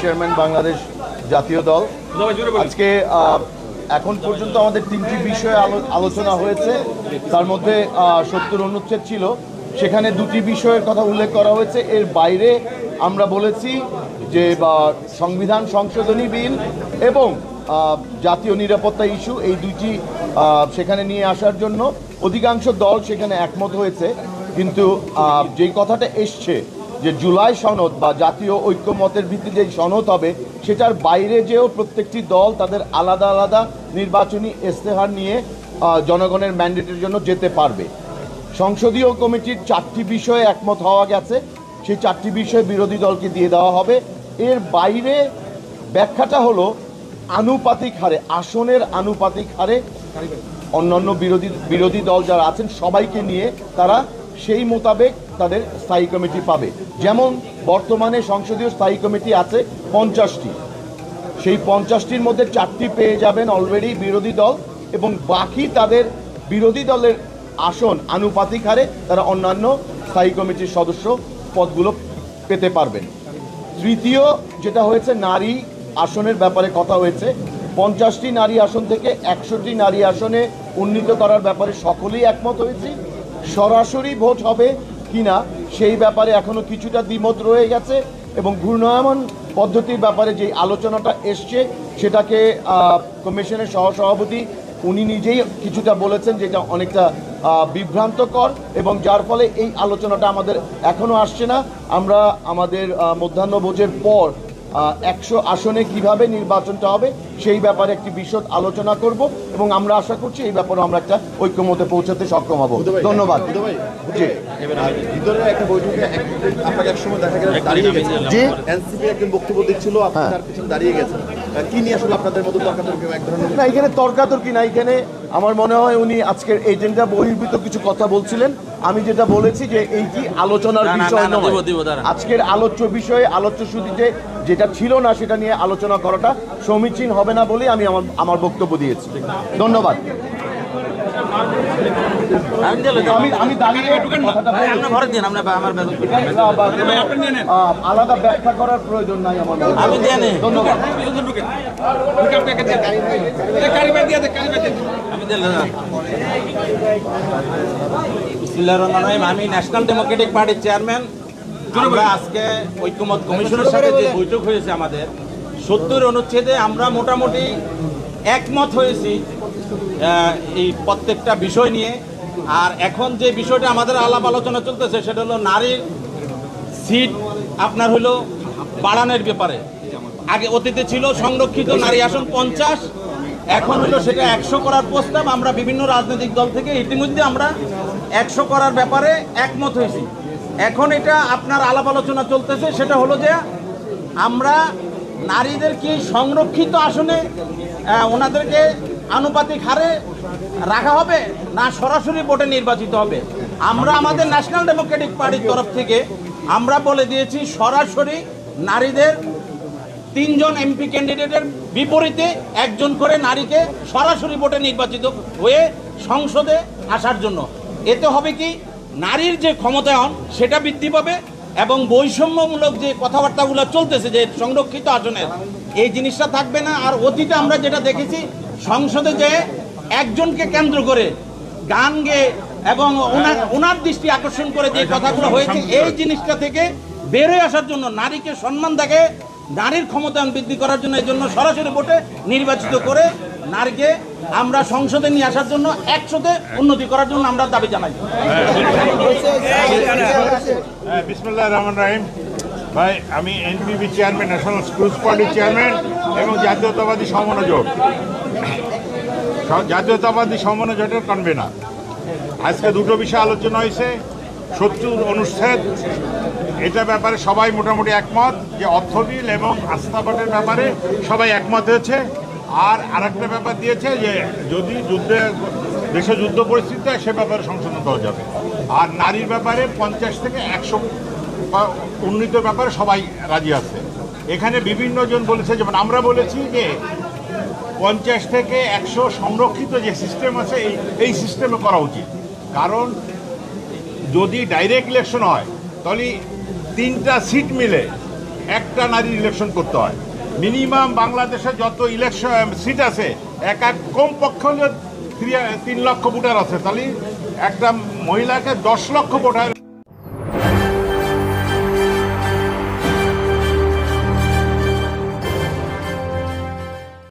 Chairman Bangladesh জাতীয় দল। আজকে এখন পর্যন্ত আমাদের তিনটি বিষয়ে আলোচনা হয়েছে। তার মধ্যে সত্তর অনুচ্ছেদ ছিল। সেখানে দুটি বিষয়ের কথা উল্লেখ করা হয়েছে। এর বাইরে আমরা বলেছি যে সংবিধান সংশোধনী বিল এবং জাতীয় নিরাপত্তা ইস্যু, এই দুইটি সেখানে নিয়ে আসার জন্য। অধিকাংশ দল সেখানে একমত হয়েছে। কিন্তু যেই কথাটা এসছে যে জুলাই সনদ বা জাতীয় ঐক্যমতের ভিত্তিতে যে সনদ হবে, সেটার বাইরে যেও প্রত্যেকটি দল তাদের আলাদা আলাদা নির্বাচনী ইস্তেহার নিয়ে জনগণের ম্যান্ডেটের জন্য যেতে পারবে। সংসদীয় কমিটির চারটি বিষয়ে একমত হওয়া গেছে। সেই চারটি বিষয়ে বিরোধী দলকে দিয়ে দেওয়া হবে। এর বাইরে ব্যাখ্যাটা হলো, আনুপাতিক হারে, আসনের আনুপাতিক হারে অন্যান্য বিরোধী বিরোধী দল যারা আছেন, সবাইকে নিয়ে তারা সেই মোতাবেক তাদের স্থায়ী কমিটি পাবে। যেমন বর্তমানে সংসদীয় স্থায়ী কমিটি আছে পঞ্চাশটি। সেই পঞ্চাশটির মধ্যে চারটি পেয়ে যাবেন অলরেডি বিরোধী দল এবং বাকি তাদের বিরোধী দলের আসন আনুপাতিক হারে তারা অন্যান্য স্থায়ী কমিটির সদস্য পদগুলো পেতে পারবেন। তৃতীয় যেটা হয়েছে, নারী আসনের ব্যাপারে কথা হয়েছে। পঞ্চাশটি নারী আসন থেকে একশোটি নারী আসনে উন্নীত করার ব্যাপারে সকলেই একমত হয়েছি। সরাসরি ভোট হবে কিনা সেই ব্যাপারে এখনও কিছুটা দ্বিমত রয়ে গেছে এবং ঘূর্ণায়মান পদ্ধতির ব্যাপারে যে আলোচনাটা এসছে, সেটাকে কমিশনের সহসভাপতি উনি নিজেই কিছুটা বলেছেন যেটা অনেকটা বিভ্রান্তকর এবং যার ফলে এই আলোচনাটা আমাদের এখনও আসছে না। আমরা আমাদের মধ্যাহ্নভোজের পর একশো আসনে কীভাবে নির্বাচনটা হবে সেই ব্যাপারে একটি বিশদ আলোচনা করব এবং আমরা আশা করছি এই ব্যাপারে আমরা একটা ঐক্যমতে পৌঁছাতে সক্ষম হব। ধন্যবাদ। ভিতরে একটা বৈঠকে আপনাকে এক সময় দেখা গেল দাঁড়িয়ে গেছে। জি। এনসিপি একজন বক্তব্য দিচ্ছিল আপনি হ্যাঁ। তার পিছনে দাঁড়িয়ে গেছেন। আহ, কি নিয়ে আসলে আপনাদের মতো তর্কাতর্কি এক ধরনের না এখানে তর্কাতর্কি না এখানে আমার মনে হয় উনি আজকের এজেন্ডা বহির্ভূত কিছু কথা বলছিলেন। আমি যেটা বলেছি যে এই কি আলোচনার বিষয় নয়। আজকের আলোচ্য বিষয়ে আলোচ্য সূচিতে যেটা ছিল না সেটা নিয়ে আলোচনা করাটা সমীচীন হবে না বলে আমি আমার আমার বক্তব্য দিয়েছি। ধন্যবাদ। আমি দিলে তো- আমি আমি দাঁড়িয়ে কথাটা ভাই, বলেছি। আপনি ভরে দিন আমরা আমার বেতন করি। এটা, আহ, বা কোনো, আহ, আলাদা ব্যাখ্যা করার প্রয়োজন নাই আমার আমি ধন্যবাদ। আমি দিলে না। বিসমিল্লাহির রহমানির রহিম। আমি ন্যাশনাল ডেমোক্রেটিক পার্টির চেয়ারম্যান আমরা আজকে ঐক্যমত কমিশনের সাথে যে বৈঠক হয়েছে আমাদের সত্তর অনুচ্ছেদে আমরা মোটামুটি একমত হয়েছি এই প্রত্যেকটা বিষয় নিয়ে। আর এখন যে বিষয়টা আমাদের আলাপ আলোচনা চলতেছে, সেটা হলো নারীর সিট আপনার হলো বাড়ানোর ব্যাপারে। আগে অতীতে ছিল সংরক্ষিত নারী আসন পঞ্চাশ, এখন হলো সেটা একশো করার প্রস্তাব। আমরা বিভিন্ন রাজনৈতিক দল থেকে ইতিমধ্যে আমরা একশো করার ব্যাপারে একমত হয়েছি। এখন এটা আপনার আলাপ আলোচনা চলতেছে, সেটা হলো যে আমরা নারীদেরকে সংরক্ষিত আসনে ওনাদেরকে আনুপাতিক হারে রাখা হবে না সরাসরি ভোটে নির্বাচিত হবে? আমরা আমাদের ন্যাশনাল ডেমোক্রেটিক পার্টির তরফ থেকে আমরা বলে দিয়েছি, সরাসরি নারীদের তিনজন এমপি ক্যান্ডিডেটের বিপরীতে একজন করে নারীকে সরাসরি ভোটে নির্বাচিত হয়ে সংসদে আসার জন্য। এতে হবে কি? নারীর যে ক্ষমতায়ন, সেটা বৃদ্ধি পাবে এবং বৈষম্যমূলক যে কথাবার্তাগুলো চলতেছে, যে সংরক্ষিত আসনের, এই জিনিসটা থাকবে না। আর অতীতে আমরা যেটা দেখেছি সংসদে যে একজনকে কেন্দ্র করে গান গেয়ে এবং ওনার ওনার দৃষ্টি আকর্ষণ করে যে কথাগুলো হয়েছে এই জিনিসটা থেকে বেরোয় আসার জন্য নারীকে সম্মান দেখে নারীর ক্ষমতায়ন বৃদ্ধি করার জন্য এই জন্য সরাসরি ভোটে নির্বাচিত করে নারীকে আমরা সংসদে নিয়ে আসার জন্য একসাথে উন্নতি করার জন্য আমরা দাবি জানাই। হ্যাঁ বিসমুল্লাহ রহমান রাহিম। ভাই, আমি এনপিপি চেয়ারম্যান ন্যাশনাল স্কুলস পার্টির চেয়ারম্যান এবং জাতীয়তাবাদী সমন্বয় জোট জাতীয়তাবাদী সমন্বয় জোটের কনভেনার আজকে দুটো বিষয় আলোচনা হয়েছে সত্তর অনুচ্ছেদ। এটা ব্যাপারে সবাই মোটামুটি একমত যে অর্থ বিল এবং আস্থাপটের ব্যাপারে সবাই একমত হয়েছে। আর আরেকটা ব্যাপার দিয়েছে যে যদি যুদ্ধে, দেশে যুদ্ধ পরিস্থিতি সে ব্যাপারে সংশোধন করা যাবে। আর নারীর ব্যাপারে পঞ্চাশ থেকে একশো উন্নীত ব্যাপারে সবাই রাজি আছে। এখানে বিভিন্ন জন বলেছে, যেমন আমরা বলেছি যে পঞ্চাশ থেকে একশো সংরক্ষিত যে সিস্টেম আছে, এই এই সিস্টেমে করা উচিত। কারণ যদি ডাইরেক্ট ইলেকশন হয়, তাহলে তিনটা সিট মিলে একটা নারীর ইলেকশন করতে হয়। মিনিমাম বাংলাদেশে যত ইলেকশন সিট আছে, এক এক কম পক্ষে হলে তিন লক্ষ ভোটার আছে। তাহলে একটা মহিলাকে দশ লক্ষ ভোটার